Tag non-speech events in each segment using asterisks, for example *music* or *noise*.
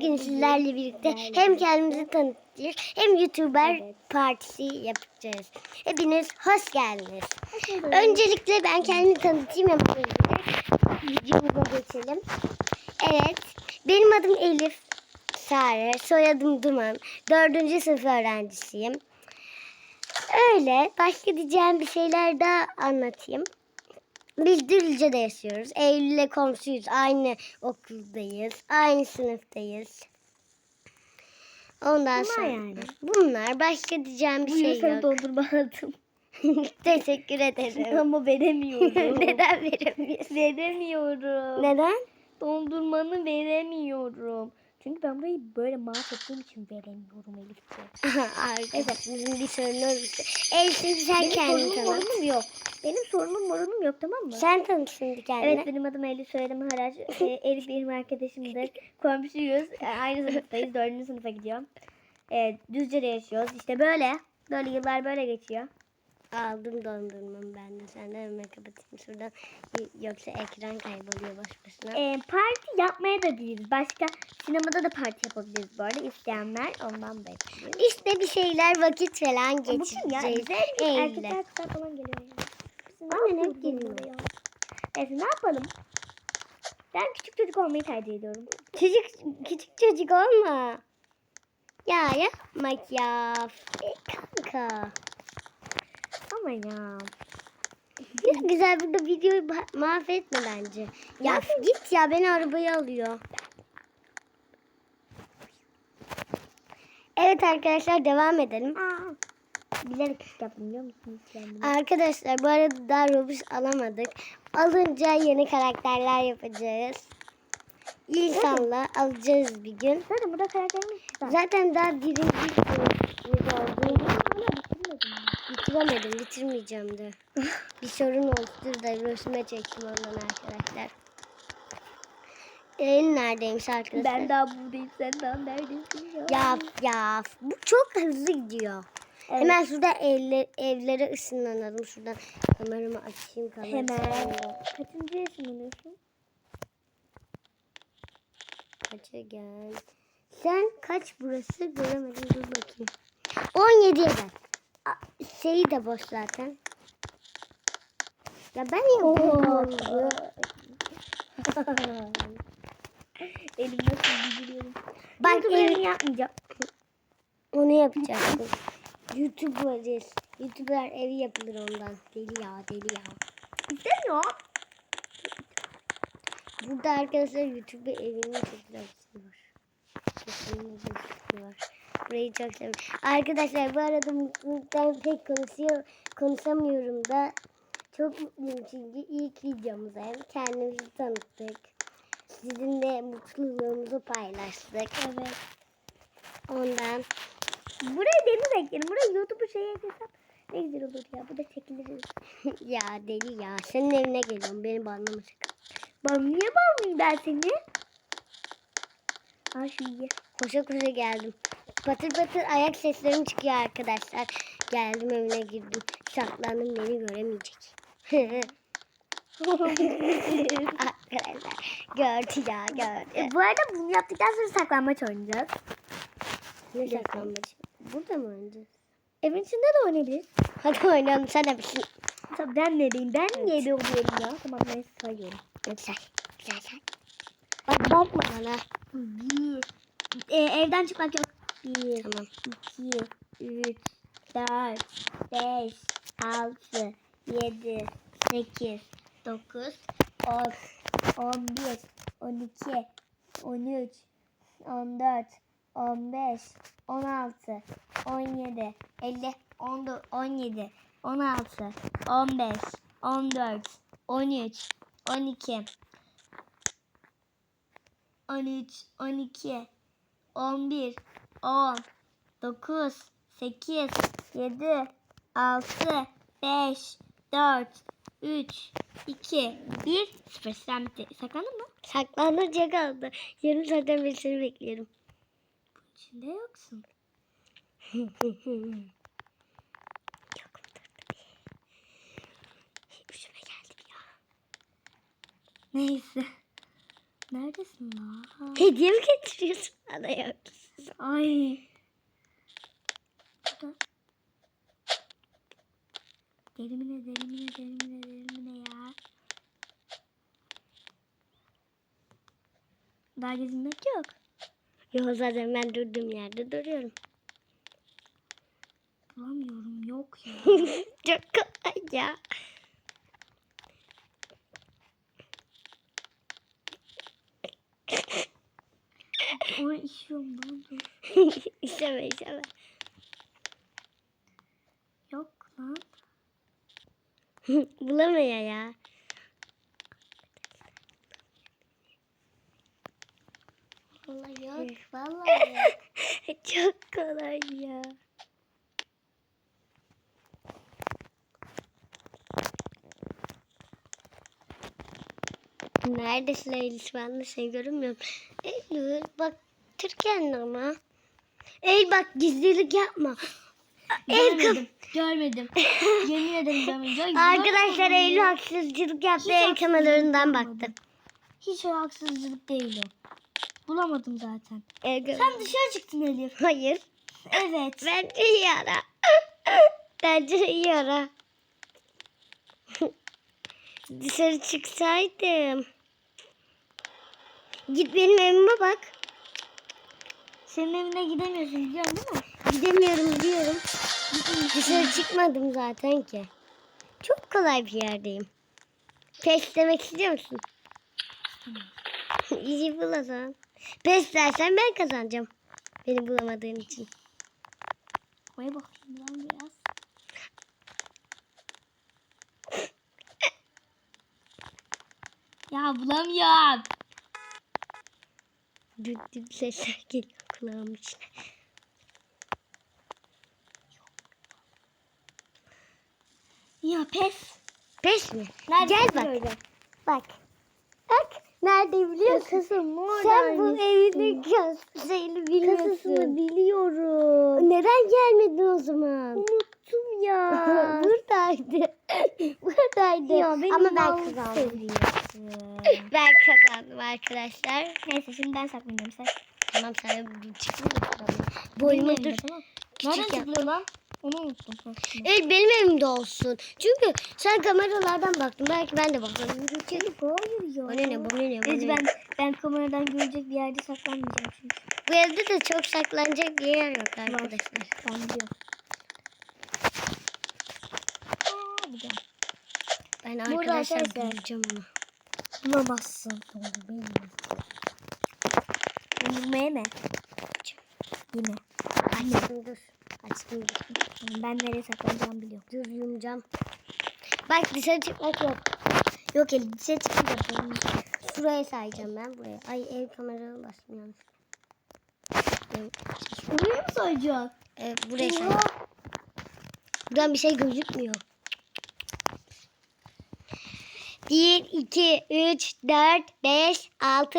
Bugün sizlerle birlikte hem kendimizi tanıtacağız hem YouTuber Evet. partisi yapacağız. Hepiniz hoş geldiniz. Öncelikle ben kendimi tanıtayım önce. Videomuza geçelim. Evet, benim adım Elif Sare, soyadım Duman. Dördüncü sınıf öğrencisiyim. Öyle, başka diyeceğim bir şeyler daha anlatayım. Biz Düzce'de yaşıyoruz. Eylül'le komşuyuz. Aynı okuldayız. Aynı sınıftayız. Ondan Bunlar sonra yani. bunlar. Başka diyeceğim bir şey sana yok. dondurma aldım. *laughs* Teşekkür ederim. Ama veremiyorum. *laughs* Neden veremiyorsun? veremiyorum. Neden? Dondurmanı veremiyorum. Çünkü ben burayı böyle mahvettiğim için veremiyorum Elif'ciğim. *laughs* Arkadaşımızın bir sorunu olursa. El şimdi sen Benim kendini sorunum tanıt. morunum yok. Benim sorunum morunum yok tamam mı? Sen tanıt şimdi kendini. Evet benim adım Elif söyledim Haraç. Ee, *laughs* Elif benim arkadaşımdır. Komşuyuz. Ee, Aynı sınıftayız. Dördüncü sınıfa gidiyorum. Ee, Düzce'de yaşıyoruz. İşte böyle. Böyle yıllar böyle geçiyor. Aldım dondurmamı ben de. Sen de hemen kapatayım şuradan. Yoksa ekran kayboluyor boş boşuna. Ee, parti yapmaya da biliriz. Başka sinemada da parti yapabiliriz bu arada. İsteyenler ondan bekliyor. İşte bir şeyler vakit falan ya? geçireceğiz. Güzel bir Eyle. erkekler kızlar falan geliyor. ya. Biz ne Aynen, hep geliyor. ya? Neyse ne yapalım? Ben küçük çocuk olmayı tercih ediyorum. Çocuk, küçük çocuk olma. Ya yapma ya. E, kanka. Ama ya. Ya güzel burada videoyu mahvetme bence. Ya git ya beni arabaya alıyor. Evet arkadaşlar devam edelim. Aa, bilerek yaptım biliyor musunuz? Arkadaşlar bu arada daha Robux alamadık. Alınca yeni karakterler yapacağız. İnşallah alacağız bir gün. Zaten burada karakterimiz. Zaten daha birinci bitiremedim. Bitirmeyeceğim de. bir sorun oldu. Da resme çektim ondan arkadaşlar. Elin neredeymiş arkadaşlar? Ben daha buradayım sen daha neredesin ya? Ya bu çok hızlı gidiyor. Evet. Hemen şurada evler, evlere ısınlanalım. Şuradan kameramı açayım. Kamera Hemen. Kaçıncı yaşındasın? Kaça gel. Sen kaç burası göremedim. Dur bakayım. 17'ye gel. Şeyi de boş zaten. Ya ben yapıyorum. *laughs* Elim nasıl gidiyorum. Bak elini yapmayacağım. Onu yapacaksın. YouTuber'ız. YouTuber evi yapılır ondan. Deli ya deli ya. İstemiyorum. Burada arkadaşlar YouTube şey var. Kesinlikle var. Burayı çok seviyorum. Arkadaşlar bu arada mutluluktan pek konuşuyor, konuşamıyorum da çok mutluyum çünkü ilk videomuzda hem kendimizi tanıttık. Sizinle mutluluğumuzu paylaştık. Evet. Ondan Buraya deniz ekleyelim. Buraya YouTube'u şey eklesem ne güzel olur ya. Bu da çekiliriz. *laughs* ya deli ya senin evine geliyorum beni banlama sakın. Ben niye bağlayayım ben seni? Al şu iyi. Koşa koşa geldim. Patır patır ayak seslerim çıkıyor arkadaşlar. Geldim evine girdim. Saklandım beni göremeyecek. *laughs* arkadaşlar gördü ya gördü. Bu arada bunu yaptıktan sonra saklanmaç oynayacağız. Ne saklanmaç? Burada mı oynayacağız? Evin içinde de oynayabiliriz. Hadi oynayalım sen de bilsin. Tabii ben nereyim? Ben niye de oluyorum ya? Tamam ben sayıyorum. Güzel. Güzel say. Bak bakma bana. Bir. E, evden çıkmak yok. Bir, Tamam. iki, üç, dört, beş, altı, yedi, sekiz, dokuz, on, on bir, on iki, on üç, on dört, on beş, on altı, on yedi, elli, on dört, on yedi, on altı, on beş, on dört, on üç, on iki, 13, 12, 11, 10, 9, 8, 7, 6, 5, 4, 3, 2, 1, 0. Sen bitti. Saklandın mı? Saklanacak kaldı. Yarım saatten beri seni bekliyorum. İçinde yoksun. *laughs* Yok. Üşüme geldim ya. Neyse. Neredesin lan? Hediye mi getiriyorsun bana? Haklısın. Ay. Delimine delimine delimine delimine ya. Daha gezinmek yok. Yok zaten ben durduğum yerde duruyorum. Bulamıyorum yok ya. *laughs* Çok kolay ya. Ama işiyorum bunu dur. işeme işeme. Yok lan. *laughs* Bulamıyor ya. Vallahi yok. Vallahi yok. *laughs* Çok kolay ya. Neredesin Eylül? Ben de seni görünmüyorum. Eylül bak Türkiye'nin ama. Eylül bak gizlilik yapma. Görmedim. Görmedim. Yemin ederim görmedim. Gör- *laughs* Arkadaşlar. Eylül haksızcılık yaptı. Hiç El haksızlık kameralarından yapmadım. baktı. Hiç o haksızlık değil o. Bulamadım zaten. El Sen dışarı çıktın Elif. Hayır. Evet. *laughs* Bence iyi ara. *laughs* Bence iyi ara. Dışarı çıksaydım. Git benim evime bak. Senin evine gidemiyorsun biliyorsun değil mi? Gidemiyorum diyorum. Dışarı çıkmadım zaten ki. Çok kolay bir yerdeyim. Pes demek istiyor musun? *laughs* İyi bul o zaman. Pes dersen ben kazanacağım. Beni bulamadığın için. Koy bakayım lan biraz. *laughs* Ya bulamıyorum. Düt sesler geliyor kulağımın içine. Ya pes. Pes mi? Nerede Gel bak. böyle? Bak. Bak. Nerede biliyor musun? Kızım Sen bu evin kasasını biliyorsun. biliyorum. Neden gelmedin o zaman? Unuttum ya. *laughs* Buradaydı. *laughs* Buradaydı. Ya Ama ben kazandım. *laughs* Ben kazandım arkadaşlar. Neyse şimdi ben saklanıyorum sen. Tamam sen çıkın da Boyumu dur. Nereden çıkıyor lan? Onu unuttum. Evet benim evimde olsun. Çünkü sen kameralardan baktın. Belki ben de bakarım. Yürüyeceğim. Hayır ya. O ne bu ne Evet ne? ben, ben kameradan görecek bir yerde saklanmayacağım çünkü. Bu evde de çok saklanacak bir yer yok arkadaşlar. Ben biliyorum. Ben arkadaşlar bulacağım onu. Bulamazsın. Yeme mi? Yeme. Açtım dur. Açtım dur. Ben nereye saklanacağımı biliyorum. Dur yumacağım. Bak dışarı çıkmak yok. Yok el dışarı çıkmayacağım. Şuraya sayacağım ben buraya. Ay ev kameraya bastım yanlış. Buraya mı sayacak? Evet buraya sayacağım. Buradan bir şey gözükmüyor. 1, 2, 3, 4, 5, 6,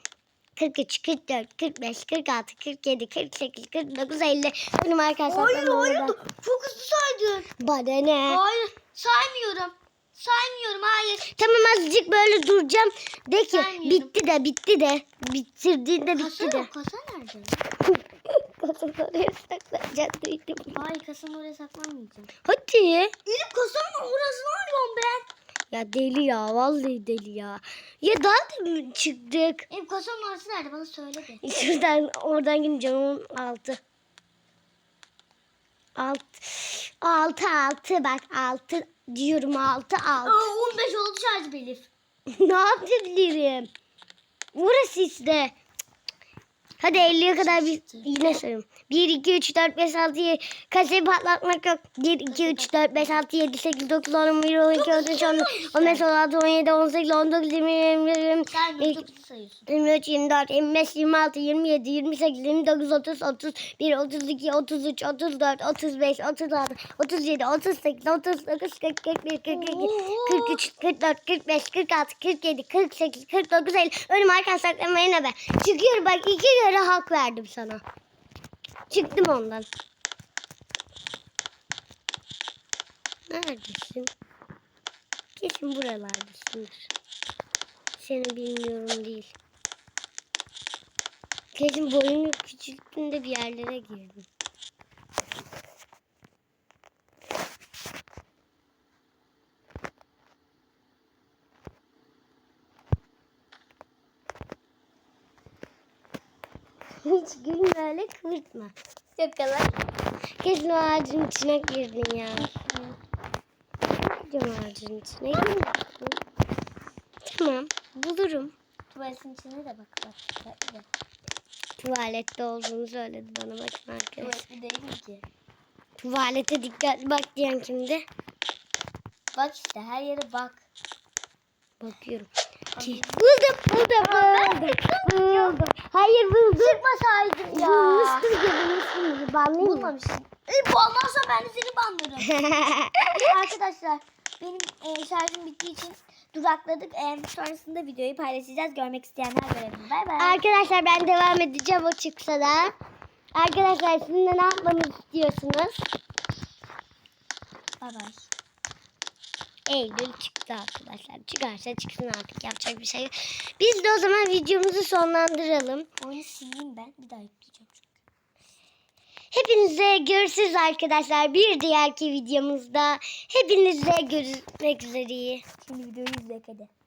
43, 44, 45, 46, 47, 48, 49, 50. Benim arkadaşlar Hayır hayır. orada. Çok hızlı saydın. Bana ne? Hayır saymıyorum. Saymıyorum hayır. Tamam azıcık böyle duracağım. De ki Saymıyorum. bitti de bitti de. Bitirdiğinde bitti Kasa de. yok. Kasa nerede? *laughs* Kasanın oraya saklanacak duydum. Hayır kasanın oraya saklanmayacağım. Hadi. Elif kasanın orasını arıyorum ben. Ya deli ya vallahi deli ya. Ya daha da mı çıktık? Elif kasanın orası nerede bana söyle de. *laughs* Şuradan oradan gideceğim onun altı. Alt. Altı altı bak altı diyorum altı altı. Aa, 15 oldu şarjı Elif. *laughs* ne yapabilirim? Burası işte. Hadi 50'ye kadar bir yine sayıyorum. 1, 2, 3, 4, 5, 6, 7. Kasayı patlatmak yok. 1, 2, 3, 4, 5, 6, 7, 8, 9, 10, 11, 12, 13, 14, 15, 16, 17, 18, 19, 20, 20, 20, Sen 22, YouTube'u sayıyorsun. 23, 24, 25, 26, 27, 28, 29, 30, 31, 32, 33, 34, 35, 36, 37, 38, 39, 40, 41, 42, 43, 44, 45, 46, 47, 48, 49, 50. Önüm arkan saklamayın be. Çıkıyorum bak iki kere hak verdim sana. Çıktım ondan. Neredesin? Kesin buralardasındır. Seni bilmiyorum değil. Kesin boyunu küçülttüğünde bir yerlere girdin. Hiç gülme öyle kıvırtma. Yakalar. Kesin o ağacın içine girdin ya. Gidiyorum ağacın içine girdin. Tamam bulurum. Tuvaletin içine de bak. Bak. Tuvalette olduğunu söyledi bana bakın arkadaşlar. Tuvaletli değil ki. Tuvalete dikkatli bak diyen kimdi? Bak işte her yere bak. Bakıyorum. Ki, buldum buldum buldum. buldum. Hayır buldum. Çıkmasaydın ya. Bulmuştum ki bulmuştum ki. Banlayayım mı? Bulmamışsın. E, bu olmazsa ben de seni banlarım. *laughs* Arkadaşlar benim e, şarjım bittiği için durakladık. E, sonrasında videoyu paylaşacağız. Görmek isteyenler görebilir. Bay bay. Arkadaşlar ben devam edeceğim o çıksa da. Arkadaşlar sizinle ne yapmamızı istiyorsunuz? Bay bay. Eylül çıktı arkadaşlar. Çıkarsa çıksın artık yapacak bir şey yok. Biz de o zaman videomuzu sonlandıralım. Oyunu sileyim ben. Bir daha yükleyeceğim çünkü. Hepinize görüşürüz arkadaşlar. Bir diğerki videomuzda hepinize görüşmek üzere. Şimdi videoyu izle hadi.